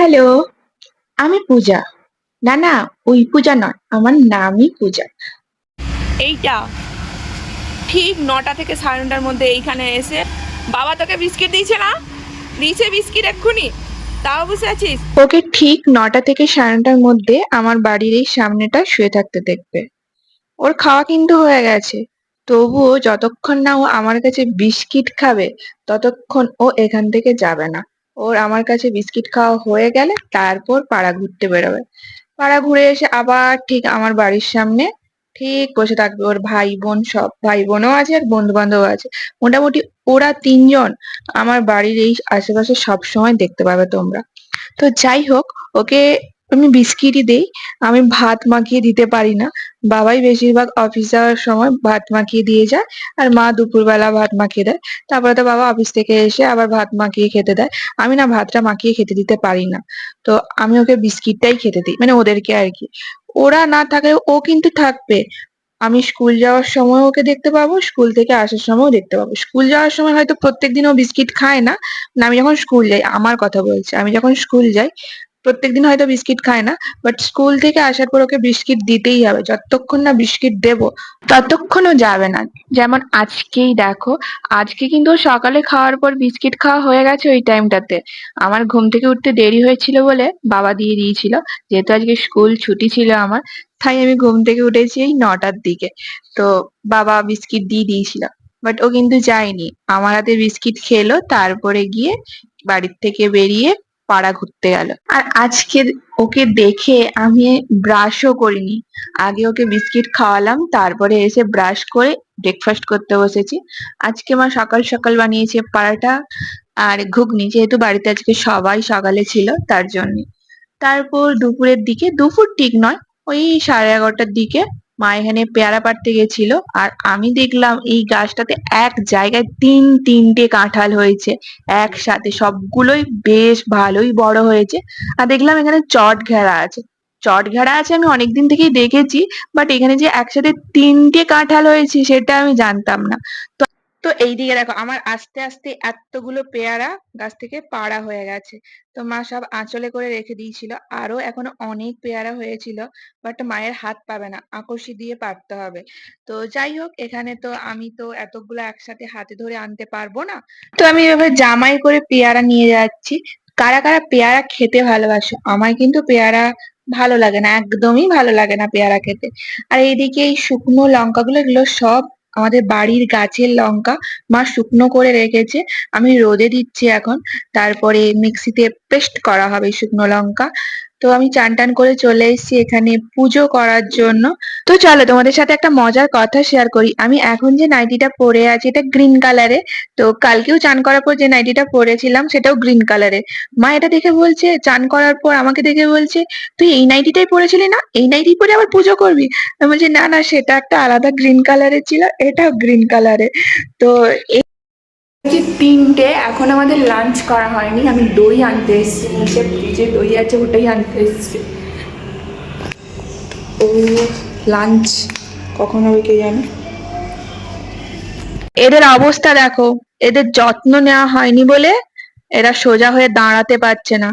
Hello আমি পূজা। না না ওই পূজা নয় আমার নামই পূজা। এইটা। ঠিক নটা থেকে সাড়ে নটার মধ্যে এইখানে এসে বাবা তোকে বিস্কিট দিয়েছে না? দিয়েছে বিস্কিট এক্ষুনি? তাও বসে আছিস? ওকে ঠিক নটা থেকে সাড়ে নটার মধ্যে আমার বাড়ির এই সামনেটা শুয়ে থাকতে দেখবে। ওর খাওয়া কিন্তু হয়ে গেছে। তবুও যতক্ষণ না ও আমার কাছে বিস্কিট খাবে ততক্ষণ ও এখান থেকে যাবে না। ওর আমার কাছে বিস্কিট খাওয়া হয়ে গেলে তারপর পাড়া ঘুরতে বেরোবে। পাড়া ঘুরে এসে আবার ঠিক আমার বাড়ির সামনে ঠিক বসে থাকবে। ওর ভাই বোন সব, ভাই বোনও আছে আর বন্ধু বান্ধব আছে। মোটামুটি ওরা তিনজন আমার বাড়ির এই আশেপাশে সব সময় দেখতে পাবে তোমরা। তো যাই হোক, ওকে আমি বিস্কিটই দেই। আমি ভাত মাখিয়ে দিতে পারি না। বাবাই বেশিরভাগ অফিস যাওয়ার সময় ভাত মাখিয়ে দিয়ে যায় আর মা দুপুরবেলা ভাত মাখিয়ে দেয়। তারপরে তো বাবা অফিস থেকে এসে আবার ভাত মাখিয়ে খেতে দেয়। আমি না ভাতটা মাখিয়ে খেতে দিতে পারি না। তো আমি ওকে বিস্কিটটাই খেতে দিই মানে ওদেরকে আর কি। ওরা না থাকলে ও কিন্তু থাকবে। আমি স্কুল যাওয়ার সময় ওকে দেখতে পাবো, স্কুল থেকে আসার সময়ও দেখতে পাবো। স্কুল যাওয়ার সময় হয়তো প্রত্যেকদিন ও বিস্কিট খায় না, আমি যখন স্কুল যাই, আমার কথা বলছি, আমি যখন স্কুল যাই প্রত্যেকদিন হয়তো বিস্কিট খায় না বাট স্কুল থেকে আসার পর ওকে বিস্কিট দিতেই হবে, যতক্ষণ না বিস্কিট দেবো ততক্ষণ ও যাবে না। যেমন আজকেই দেখো, আজকে কিন্তু সকালে খাওয়ার পর বিস্কিট খাওয়া হয়ে গেছে ওই টাইমটাতে। আমার ঘুম থেকে উঠতে দেরি হয়েছিল বলে বাবা দিয়ে দিয়েছিল, যেহেতু আজকে স্কুল ছুটি ছিল আমার, তাই আমি ঘুম থেকে উঠেছি এই নটার দিকে। তো বাবা বিস্কিট দিয়ে দিয়েছিল বাট ও কিন্তু যায়নি। আমার হাতে বিস্কিট খেলো, তারপরে গিয়ে বাড়ির থেকে বেরিয়ে পাড়া ঘুরতে গেল। আর আজকে ওকে দেখে আমি ব্রাশও করিনি। আগে ওকে বিস্কিট খাওয়ালাম, তারপরে এসে ব্রাশ করে ব্রেকফাস্ট করতে বসেছি। আজকে মা সকাল সকাল বানিয়েছে পাড়াটা আর ঘুগনি, যেহেতু বাড়িতে আজকে সবাই সকালে ছিল, তার জন্য। তারপর দুপুরের দিকে, দুপুর ঠিক নয়, ওই সাড়ে এগারোটার দিকে মা এখানে পেয়ারা পাড়তে গেছিল আর আমি দেখলাম এই গাছটাতে এক জায়গায় তিন তিনটে কাঁঠাল হয়েছে। একসাথে সবগুলোই বেশ ভালোই বড় হয়েছে। আর দেখলাম এখানে চট ঘেরা আছে। চট ঘেরা আছে আমি অনেকদিন থেকেই দেখেছি বাট এখানে যে একসাথে তিনটে কাঁঠাল হয়েছে সেটা আমি জানতাম না। তো তো এইদিকে দেখো, আমার আস্তে আস্তে এতগুলো পেয়ারা গাছ থেকে পাড়া হয়ে গেছে। তো মা সব আঁচলে করে রেখে দিয়েছিল। আরও এখনও অনেক পেয়ারা হয়েছিল বাট মায়ের হাত পাবে না আকর্ষি দিয়ে পারতে হবে। তো যাই হোক, এখানে তো আমি তো এতগুলো একসাথে হাতে ধরে আনতে পারব না। তো আমি এভাবে জামাই করে পেয়ারা নিয়ে যাচ্ছি। কারা কারা পেয়ারা খেতে ভালোবাসো, আমার কিন্তু পেয়ারা ভালো লাগে না, একদমই ভালো লাগে না পেয়ারা খেতে। আর এইদিকে এই শুকনো লঙ্কাগুলো, এগুলো সব আমাদের বাড়ির গাছের লঙ্কা মা শুকনো করে রেখেছে। আমি রোদে দিচ্ছি এখন। তারপরে মিক্সিতে পেস্ট করা হবে শুকনো লঙ্কা। তো আমি চান টান করে চলে এসেছি এখানে পুজো করার জন্য। তো চলো, তোমাদের সাথে একটা মজার কথা শেয়ার করি। আমি এখন যে নাইটিটা পরে আছি, এটা গ্রিন কালারে তো কালকেও চান করার পর যে নাইটিটা পরেছিলাম, সেটাও গ্রিন কালারে মা এটা দেখে বলছে, চান করার পর আমাকে দেখে বলছে, তুই এই নাইটিটাই পরেছিলি না? এই নাইটি পরে আবার পুজো করবি? আমি বলছি, না না, সেটা একটা আলাদা গ্রিন কালারের ছিল, এটাও গ্রিন কালারে তো যে তিনটে, এখন আমাদের লাঞ্চ করা হয়নি। আমি দই আনতে এসেছি। নিচে ফ্রিজে দই আছে, ওটাই আনতে এসেছি। ও লাঞ্চ কখন হবে কে জানে? এদের অবস্থা দেখো, এদের যত্ন নেওয়া হয়নি বলে এরা সোজা হয়ে দাঁড়াতে পারছে না।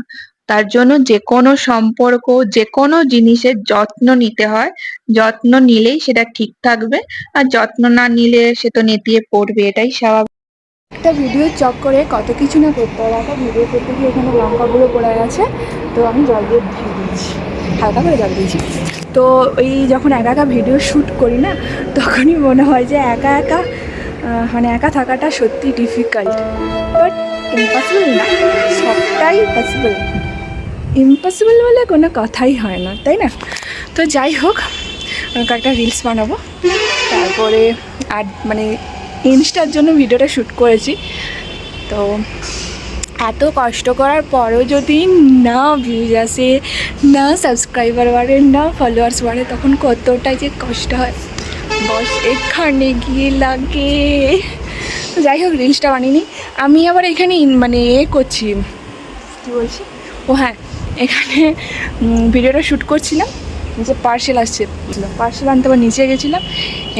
তার জন্য যে কোনো সম্পর্ক যে কোনো জিনিসের যত্ন নিতে হয়। যত্ন নিলেই সেটা ঠিক থাকবে। আর যত্ন না নিলে সে তো নেতিয়ে পড়বে, এটাই স্বাভাবিক। একটা ভিডিও চক করে কত কিছু না করতে হয়। একটা ভিডিও করতে গিয়ে এখানে লঙ্কাগুলো পড়ে গেছে। তো আমি জল দিয়ে ধুয়ে দিয়েছি। হালকা করে জল দিয়েছি। তো এই যখন একা একা ভিডিও শ্যুট করি না, তখনই মনে হয় যে একা একা মানে একা থাকাটা সত্যি ডিফিকাল্ট বাট ইম্পসিবল না। সবটাই পসিবল ইম্পসিবল বলে কোনো কথাই হয় না, তাই না? তো যাই হোক কয়েকটা রিলস বানাবো। তারপরে আর মানে ইনস্টার জন্য ভিডিওটা শ্যুট করেছি। তো এত কষ্ট করার পরেও যদি না ভিউজ আসে, না সাবস্ক্রাইবার বাড়ে, না ফলোয়ার্স বাড়ে, তখন কতটা যে কষ্ট হয়। বস, এখানে গিয়ে লাগে। যাই হোক রিলসটা বানিয়ে আমি আবার এখানে মানে এ করছি। কী বলছি? ও হ্যাঁ এখানে ভিডিওটা শ্যুট করছিলাম। যে পার্সেল আসছে পার্সেল আনতে আবার নিচে গেছিলাম,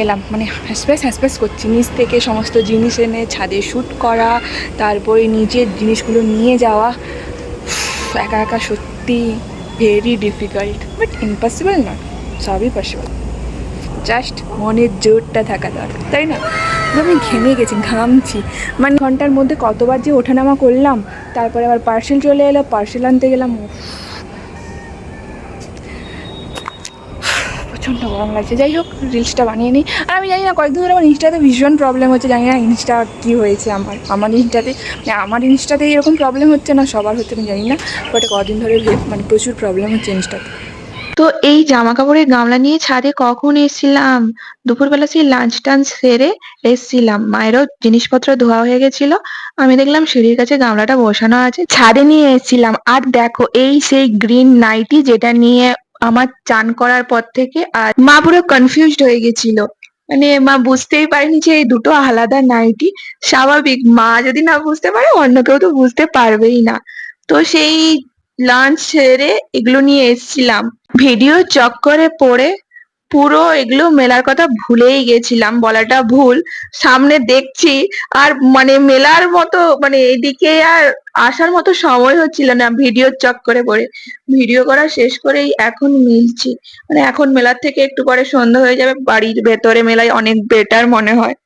এলাম মানে হ্যাসপ্যাস হ্যাসপ্যাস করছি, নিচ থেকে সমস্ত জিনিস এনে, ছাদে শ্যুট করা, তারপরে নিজের জিনিসগুলো নিয়ে যাওয়া। একা একা সত্যি very difficult but impossible not সবই পসিবল জাস্ট মনের জোরটা থাকা দরকার, তাই না? আমি ঘেমে গেছি, ঘামছি মানে ঘণ্টার মধ্যে কতবার যে ওঠানামা করলাম, তারপরে আবার পার্সেল চলে এলো পার্সেল আনতে গেলাম গরম লাগছে। যাই হোক রিলসটা বানিয়ে নিই। আর আমি জানি না, কয়েকদিন ধরে আমার ইনস্টাতে ভীষণ প্রবলেম হচ্ছে, জানি না ইনস্টা কী হয়েছে আমার। আমার ইনস্টাতে মানে আমার ইনস্টাতে এরকম প্রবলেম হচ্ছে না, সবার হচ্ছে, আমি জানি না। বাট কদিন ধরে মানে প্রচুর প্রবলেম হচ্ছে ইনস্টাতে তো এই জামা কাপড়ের গামলা নিয়ে ছাদে কখন এসেছিলাম? দুপুরবেলা সেই লাঞ্চ টাঞ্চ সেরে এসেছিলাম। মায়েরও জিনিসপত্র ধোয়া হয়ে গেছিল। আমি দেখলাম সিঁড়ির কাছে গামলাটা বসানো আছে। ছাদে নিয়ে এসেছিলাম। আর দেখো, এই সেই গ্রিন নাইটি যেটা নিয়ে আমার চান করার পর থেকে আর মা পুরো কনফিউজড হয়ে গেছিল। মানে মা বুঝতেই পারেনি যে এই দুটো আলাদা নাইটি স্বাভাবিক। মা যদি না বুঝতে পারে, অন্য কেউ তো বুঝতে পারবেই না। তো সেই লাঞ্চ সেরে এগুলো নিয়ে এসছিলাম। ভিডিও চক্করে পড়ে পুরো এগুলো মেলার কথা ভুলেই গেছিলাম, বলাটা ভুল। সামনে দেখছি, আর মানে মেলার মতো মানে এদিকে আর আসার মতো সময় হচ্ছিল না, ভিডিও চক করে পড়ে ভিডিও করা শেষ করেই এখন মিলছি। মানে এখন মেলার থেকে একটু পরে সন্ধ্যা হয়ে যাবে, বাড়ির ভেতরে মেলায় অনেক বেটার মনে হয়।